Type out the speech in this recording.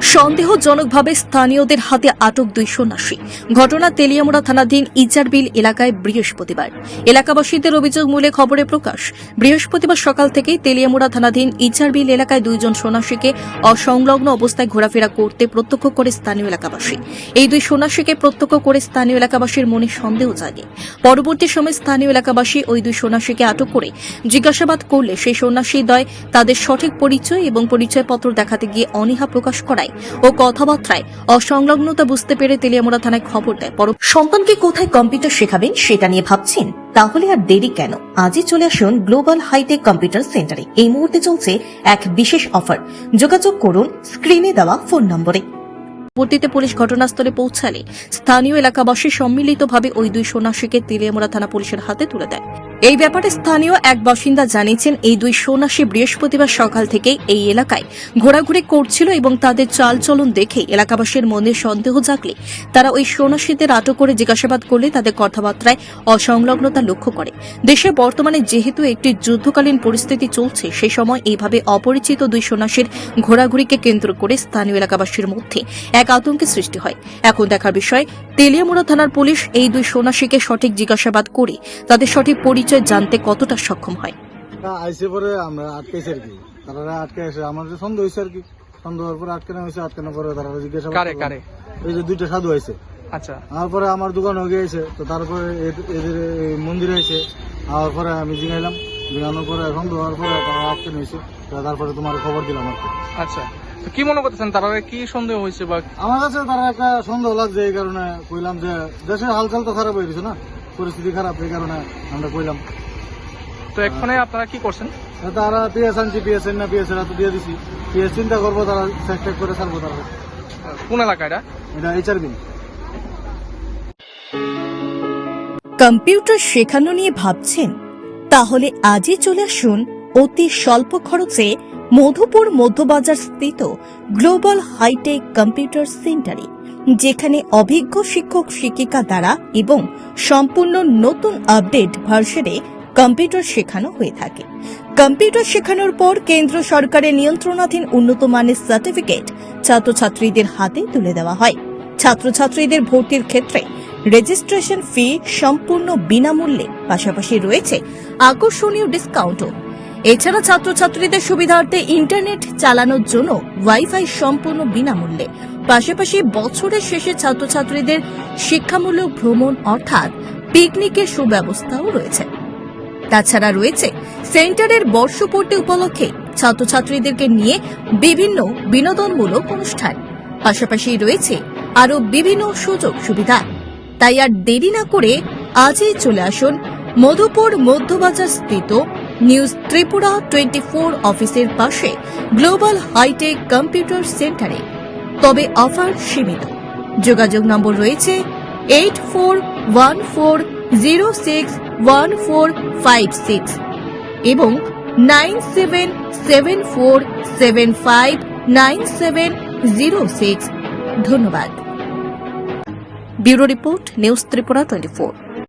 সন্দেহজনকভাবে স্থানীয়দের হাতে আটক দুই সন্ন্যাসী। ঘটনা তেলিয়ামুড়া থানাধীন ইচারবিল এলাকায় বৃহস্পতিবার। এলাকাবাসীদের অভিযোগ মূলে খবরে প্রকাশ, বৃহস্পতিবার সকাল থেকেই তেলিয়ামুড়া থানাধীন ইচারবিল এলাকায় দুইজন সন্ন্যাসীকে অসংলগ্ন অবস্থায় ঘোরাফেরা করতে প্রত্যক্ষ করে স্থানীয় এলাকাবাসী। এই দুই সন্ন্যাসীকে প্রত্যক্ষ করে স্থানীয় এলাকাবাসীর মনে সন্দেহ জাগে। পরবর্তী সময় স্থানীয় এলাকাবাসী ওই দুই সন্ন্যাসীকে আটক করে জিজ্ঞাসাবাদ করলে সেই সন্ন্যাসী দয় তাদের সঠিক পরিচয় এবং পরিচয়পত্র দেখাতে গিয়ে অনীহা প্রকাশ করায়। ও কথাবার্তায় অসংলগ্নতা বুঝতে পেরে তেলিয়ামুড়া থানায় খবর দেয়। পর সন্তানকে কোথায় কম্পিউটার শেখাবেন সেটা নিয়ে ভাবছেন। তাহলে আর দেরি কেন? আজই চলে আসুন গ্লোবাল হাইটেক কম্পিউটার সেন্টারে। এই মুহূর্তে চলছে এক বিশেষ অফার। যোগাযোগ করুন, স্ক্রিনে দেওয়া ফোন নম্বরে। পরবর্তীতে পুলিশ ঘটনাস্থলে পৌঁছালে স্থানীয় এলাকাবাসী সম্মিলিতভাবে ওই দুই সন্ন্যাসীকে তেলিয়ামুড়া থানা পুলিশের হাতে তুলে দেয়। এই ব্যাপারে স্থানীয় এক বাসিন্দা জানিয়েছেন, এই দুই সন্ন্যাসী বৃহস্পতিবার সকাল থেকে এই এলাকায় ঘোরাঘুরি করছিল এবং তাদের চালচলন দেখে এলাকাবাসীর মনে সন্দেহ জাগলে। তারা ওই সন্ন্যাসীদের আটক করে জিজ্ঞাসাবাদ করলে তাদের কথাবার্তায় অসংলগ্নতা লক্ষ্য করে। দেশে বর্তমানে যেহেতু একটি যুদ্ধকালীন পরিস্থিতি চলছে সেই সময় এইভাবে অপরিচিত দুই সন্ন্যাসীর ঘোরাঘুরিকে কেন্দ্র করে স্থানীয় এলাকাবাসীর মধ্যে এক আতঙ্কের সৃষ্টি হয়। এখন দেখার বিষয়, তেলিয়ামুড়া থানার পুলিশ এই দুই সন্ন্যাসীকে সঠিক জিজ্ঞাসাবাদ করে তাদের সঠিক পরিচয় জানতে কতটা সক্ষম হয়? আইসে পরে আমরা আটকেছি আর কি। তারা আটকে এসে আমার সন্দেহ হয়েছে আর কি। সন্দেহ হওয়ার পরে আটকানো হয়েছে আটকানোর পরে তারা জিজ্ঞাসা কারে কারে? এই যে দুইটা সাধু আচ্ছা। তারপরে আমার দোকান হয়ে গিয়েছে তো তারপরে এদের এই মন্দিরে আওয়ার পরে আমি জিঙাইলাম জিঙানোর পরে সন্দেহ হওয়ার পরে তারা আটকানো হয়েছে তারপরে তোমার খবর দিলাম আর কি। আচ্ছা। কি মনে করতেছেন তারা কি সন্দেহ হয়েছে বা আমার কাছে তারা একটা সন্দেহ লাগছে এই কারণে কইলাম যে দেশের হালচাল তো খারাপ হয়ে গেছে না। পরিস্থিতি খারাপ এই কারণে আমরা কইলাম। তো এক্ষণে আপনারা কি করছেন? তারা পিএস আনছি পিএস না পিএস এরা তো দিয়ে দিছি। পিএস চিন্তা করব তারা চেক টেক করে ছাড়বো তারা। কোন এলাকা এটা? এটা এইচআর বিল কম্পিউটার শেখানো নিয়ে ভাবছেন? তাহলে আজই চলে আসুন অতি স্বল্প খরচে মধুপুর মধ্যবাজার স্থিত গ্লোবাল হাইটেক কম্পিউটার সেন্টারে যেখানে অভিজ্ঞ শিক্ষক, শিক্ষিকা দ্বারা এবং সম্পূর্ণ নতুন আপডেট ভার্সনে কম্পিউটার শেখানো হয়ে থাকে। কম্পিউটার শেখানোর পর কেন্দ্র সরকারের নিয়ন্ত্রণাধীন উন্নত মানের সার্টিফিকেট ছাত্রছাত্রীদের হাতে তুলে দেওয়া হয়। ছাত্রছাত্রীদের ভর্তির ক্ষেত্রে রেজিস্ট্রেশন ফি সম্পূর্ণ বিনামূল্যে, পাশাপাশি রয়েছে আকর্ষণীয় ডিসকাউন্টও। এছাড়া ছাত্রছাত্রীদের সুবিধার্থে ইন্টারনেট চালানোর জন্য ওয়াইফাই সম্পূর্ণ বিনামূল্যে পাশাপাশি বছরের শেষে ছাত্রছাত্রীদের শিক্ষামূলক ভ্রমণ অর্থাৎ পিকনিকের সুব্যবস্থাও রয়েছে। তাছাড়া রয়েছে সেন্টারের বর্ষপূর্তি উপলক্ষে ছাত্রছাত্রীদেরকে নিয়ে বিভিন্ন বিনোদনমূলক অনুষ্ঠান। পাশাপাশি রয়েছে আরও বিভিন্ন সুযোগ সুবিধা। তাই আর দেরি না করে আজই চলে আসুন মধুপুর মধ্যবাজার স্থিত নিউজ ত্রিপুরা টোয়েন্টি ফোর অফিসের পাশে গ্লোবাল হাইটেক কম্পিউটার সেন্টারে। তবে অফার সীমিত। যোগাযোগ নম্বর রয়েছে eight four one four zero six one four five six এবং nine seven seven four seven five nine seven zero six ধন্যবাদ। Bureau report, news Tripura twenty